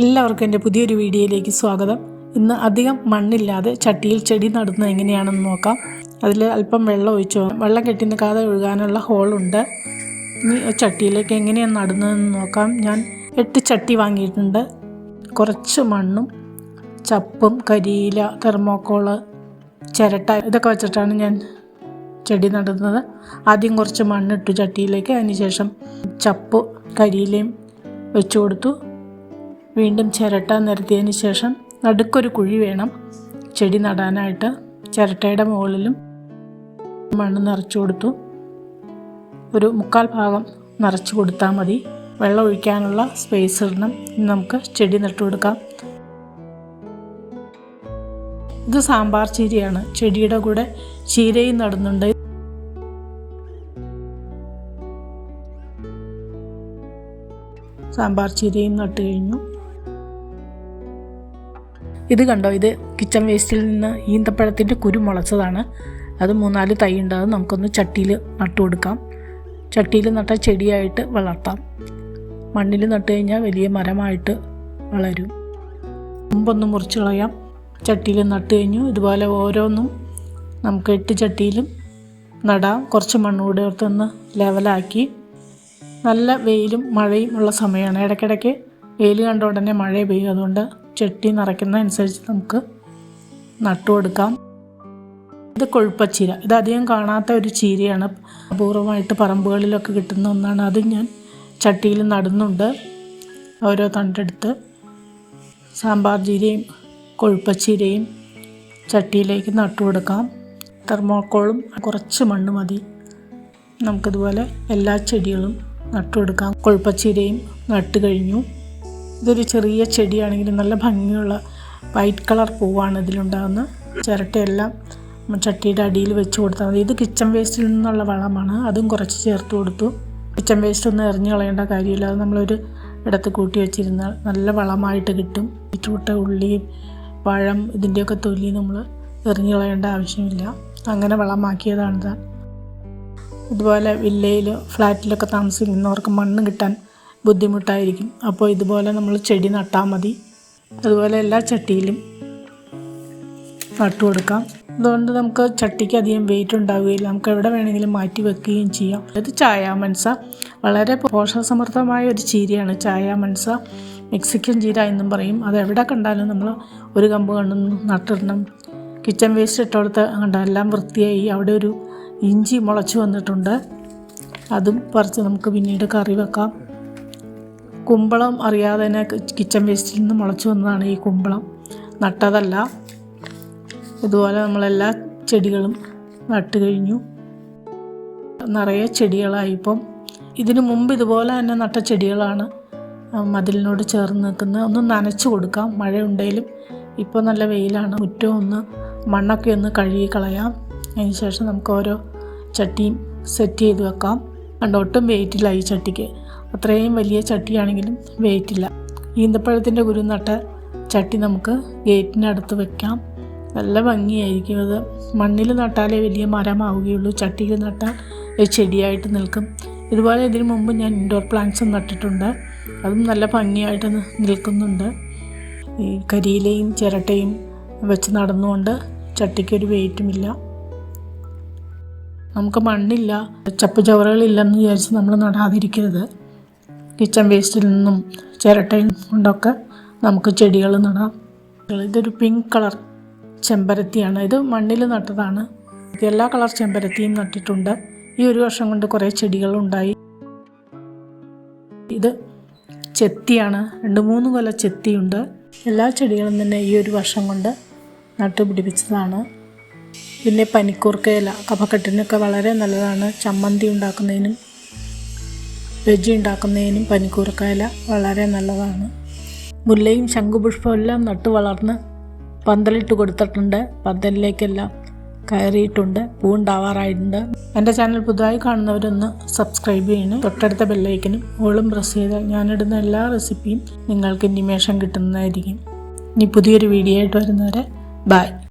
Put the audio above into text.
എല്ലാവർക്കും എന്റെ പുതിയൊരു വീഡിയോയിലേക്ക് സ്വാഗതം. ഇന്ന് അധികം മണ്ണില്ലാതെ ചട്ടിയിൽ ചെടി നടുന്നത് എങ്ങനെയാണെന്ന് നോക്കാം. അതിൽ അല്പം വെള്ളം ഒഴിച്ചു. വെള്ളം കെട്ടി നിൽക്കാതെ ഒഴുകാനുള്ള ഹോളുണ്ട് ഇനി ചട്ടിയിലേക്ക് എങ്ങനെയാണ് നടുന്നതെന്ന് നോക്കാം. ഞാൻ എട്ട് ചട്ടി വാങ്ങിയിട്ടുണ്ട്. കുറച്ച് മണ്ണും ചപ്പും കരിയില തെർമോക്കോൾ ചിരട്ട ഇതൊക്കെ വെച്ചിട്ടാണ് ഞാൻ ചെടി നടുന്നത്. ആദ്യം കുറച്ച് മണ്ണിട്ടു ചട്ടിയിലേക്ക്. അതിനുശേഷം ചപ്പ് കരിയിലയും വെച്ചു കൊടുത്തു. വീണ്ടും ചിരട്ട നിരത്തിയതിന് ശേഷം നടുക്കൊരു കുഴി വേണം. ചെടി നടാനായിട്ട് ചിരട്ടയുടെ മുകളിലും മണ്ണ് നിറച്ചു കൊടുത്തു. ഒരു മുക്കാൽ ഭാഗം നിറച്ചു കൊടുത്താൽ മതി. വെള്ളം ഒഴിക്കാനുള്ള സ്പേസ് ഇടണം. നമുക്ക് ചെടി നട്ടു കൊടുക്കാം. ഇത് സാമ്പാർ ചീരയാണ്. ചെടിയുടെ കൂടെ ചീരയും നടുന്നുണ്ട്. സാമ്പാർ ചീരയും നട്ടു കഴിഞ്ഞു. ഇത് കണ്ടോ? ഇത് കിച്ചൺ വേസ്റ്റിൽ നിന്ന് ഈന്തപ്പഴത്തിന്റെ കുരു മുളച്ചതാണ്. അത് മൂന്നാൽ തൈ ഉണ്ടാകും നമുക്കൊന്ന് ചട്ടിയിൽ നട്ടു കൊടുക്കാം. ചട്ടിയിൽ നട്ട ചെടിയായിട്ട് വളർത്താം. മണ്ണിൽ നട്ട് കഴിഞ്ഞാൽ വലിയ മരമായിട്ട് വളരും. മുമ്പൊന്ന് മുറിച്ച് കളയാം. ചട്ടിയിൽ നട്ട് കഴിഞ്ഞു. ഇതുപോലെ ഓരോന്നും നമുക്ക് എട്ട് ചട്ടിയിലും നടാം. കുറച്ച് മണ്ണ് കൂടെ ഓർത്തൊന്ന് ലെവലാക്കി. നല്ല വെയിലും മഴയും ഉള്ള സമയമാണ്. ഇടയ്ക്കിടയ്ക്ക് വെയിൽ കണ്ട ഉടനെ മഴ പെയ്യും. അതുകൊണ്ട് ചട്ടി നിറയ്ക്കുന്നതനുസരിച്ച് നമുക്ക് നട്ടു കൊടുക്കാം ഇത് കൊഴുപ്പച്ചീര. ഇത് അധികം കാണാത്ത ഒരു ചീരയാണ്. അപൂർവമായിട്ട് പറമ്പുകളിലൊക്കെ കിട്ടുന്ന ഒന്നാണ്. അത് ഞാൻ ചട്ടിയിൽ നടുന്നുണ്ട്. ഓരോ തണ്ടെടുത്ത് സാമ്പാർ ചീരയും കൊഴുപ്പച്ചീരയും ചട്ടിയിലേക്ക് നട്ടു കൊടുക്കാം തെർമോക്കോളും കുറച്ച് മണ്ണ് മതി. നമുക്കിതുപോലെ എല്ലാ ചെടികളും നട്ടു കൊടുക്കാം കൊഴുപ്പച്ചീരയും നട്ടു കഴിഞ്ഞു ഇതൊരു ചെറിയ ചെടിയാണെങ്കിലും നല്ല ഭംഗിയുള്ള വൈറ്റ് കളർ പൂവാണ് ഇതിലുണ്ടാകുന്ന. ചിരട്ടയെല്ലാം ചട്ടിയുടെ അടിയിൽ വെച്ച് കൊടുത്താൽ മതി. ഇത് കിച്ചൺ വേസ്റ്റിൽ നിന്നുള്ള വളമാണ്. അതും കുറച്ച് ചേർത്ത് കൊടുത്തു. കിച്ചൺ വേസ്റ്റ് ഒന്നും എറിഞ്ഞു കളയേണ്ട കാര്യമില്ല. അത് നമ്മളൊരു ഇടത്ത് കൂട്ടി വെച്ചിരുന്നാൽ നല്ല വളമായിട്ട് കിട്ടും. ചൂട്ട ഉള്ളി പഴം ഇതിന്റെയൊക്കെ തൊലി നമ്മൾ എറിഞ്ഞു കളയേണ്ട ആവശ്യമില്ല. അങ്ങനെ വളമാക്കിയതാണ് ഇതുപോലെ വില്ലയിൽ ഫ്ലാറ്റിലൊക്കെ താമസിക്കുന്നവർക്ക് മണ്ണ് കിട്ടാൻ ബുദ്ധിമുട്ടായിരിക്കും. അപ്പോൾ ഇതുപോലെ നമ്മൾ ചെടി നട്ടാൽ മതി. അതുപോലെ എല്ലാ ചട്ടിയിലും നട്ടു കൊടുക്കാം. അതുകൊണ്ട് നമുക്ക് ചട്ടിക്ക് അധികം വെയിറ്റ് ഉണ്ടാവുകയില്ല. നമുക്ക് എവിടെ വേണമെങ്കിലും മാറ്റി വെക്കുകയും ചെയ്യാം. ഇത് ചായ മൻസ വളരെ പോഷകസമൃദ്ധമായ ഒരു ചീരയാണ് ചായ മൻസ മെക്സിക്കൻ ചീര എന്നും പറയും. അത് എവിടെ കണ്ടാലും നമ്മൾ ഒരു കമ്പ് കണ്ടു നട്ടിടണം. കിച്ചൺ വേസ്റ്റ് ഇട്ടോടത്ത് കണ്ട എല്ലാം വൃത്തിയായി. അവിടെ ഒരു ഇഞ്ചി മുളച്ചു വന്നിട്ടുണ്ട്. അതും പറിച്ച് നമുക്ക് പിന്നീട് കറി വെക്കാം. കുമ്പളം അറിയാതെ തന്നെ കിച്ചൺ വേസ്റ്റിൽ നിന്ന് മുളച്ചു വന്നതാണ് ഈ കുമ്പളം. നട്ടതല്ല. ഇതുപോലെ നമ്മളെല്ലാ ചെടികളും നട്ട് കഴിഞ്ഞു. നിറയെ ചെടികളായി ഇപ്പം. ഇതിനു മുമ്പ് ഇതുപോലെ തന്നെ നട്ട ചെടികളാണ് മതിലിനോട് ചേർന്ന് നിൽക്കുന്നത്. ഒന്ന് നനച്ചു കൊടുക്കാം. മഴയുണ്ടെങ്കിലും ഇപ്പോൾ നല്ല വെയിലാണ്. മുറ്റം ഒന്ന് മണ്ണൊക്കെ ഒന്ന് കഴുകി കളയാം. അതിന് ശേഷം നമുക്ക് ഓരോ ചട്ടിയും സെറ്റ് ചെയ്ത് വെക്കാം. കണ്ടോട്ടും വെയിറ്റില്ല ഈ ചട്ടിക്ക്. അത്രയും വലിയ ചട്ടിയാണെങ്കിലും വെയിറ്റില്ല ഈന്തപ്പഴത്തിന്റെ കുരു നട്ട ചട്ടി നമുക്ക് ഗേറ്റിനടുത്ത് വെക്കാം. നല്ല ഭംഗിയായിരിക്കും അത്. മണ്ണിൽ നട്ടാലേ വലിയ മരമാവുകയുള്ളൂ. ചട്ടിയിൽ നട്ടാൽ ഒരു ചെടിയായിട്ട് നിൽക്കും. ഇതുപോലെ ഇതിനു മുമ്പ് ഞാൻ ഇൻഡോർ പ്ലാന്റ്സും നട്ടിട്ടുണ്ട്. അതും നല്ല ഭംഗിയായിട്ട് നിൽക്കുന്നുണ്ട്. ഈ കരിയിലയും ചിരട്ടയും വെച്ച് നടന്നുകൊണ്ട് ചട്ടിക്കൊരു വെയിറ്റുമില്ല നമുക്ക് മണ്ണില്ല ചപ്പ് ചവറുകളില്ലെന്ന് വിചാരിച്ച് നമ്മൾ നടാതിരിക്കരുത്. കിച്ചൺ വേസ്റ്റിൽ നിന്നും ചിരട്ടയും കൊണ്ടൊക്കെ നമുക്ക് ചെടികൾ നടാം. ഇതൊരു പിങ്ക് കളർ ചെമ്പരത്തിയാണ്. ഇത് മണ്ണിൽ നട്ടതാണ്. എല്ലാ കളർ ചെമ്പരത്തിയും നട്ടിട്ടുണ്ട്. ഈ ഒരു വർഷം കൊണ്ട് കുറേ ചെടികളുണ്ടായി ഇത് ചെത്തിയാണ്. രണ്ട് മൂന്ന് കൊല ചെത്തിയുണ്ട്. എല്ലാ ചെടികളും തന്നെ ഈ ഒരു വർഷം കൊണ്ട് നട്ടുപിടിപ്പിച്ചതാണ്. പിന്നെ പനിക്കൂർക്കയില കഫക്കെട്ടിനൊക്കെ വളരെ നല്ലതാണ്. ചമ്മന്തി ഉണ്ടാക്കുന്നതിനും വെജ് ഉണ്ടാക്കുന്നതിനും പനിക്കൂർക്കയില വളരെ നല്ലതാണ്. മുല്ലയും ശംഖുപുഷ്പവും എല്ലാം നട്ടു വളർന്ന് പന്തലിട്ട് കൊടുത്തിട്ടുണ്ട്. പന്തലിലേക്കെല്ലാം കയറിയിട്ടുണ്ട്. പൂണ്ടാവാറായിട്ടുണ്ട് എന്റെ ചാനൽ പുതുതായി കാണുന്നവരൊന്ന് സബ്സ്ക്രൈബ് ചെയ്യണം. തൊട്ടടുത്ത ബെല്ലൈക്കനും ഓളും പ്രസ് ചെയ്താൽ ഞാനിടുന്ന എല്ലാ റെസിപ്പിയും നിങ്ങൾക്ക് നിമേഷം കിട്ടുന്നതായിരിക്കും. ഇനി പുതിയൊരു വീഡിയോ ആയിട്ട് വരുന്നവരെ ബൈ.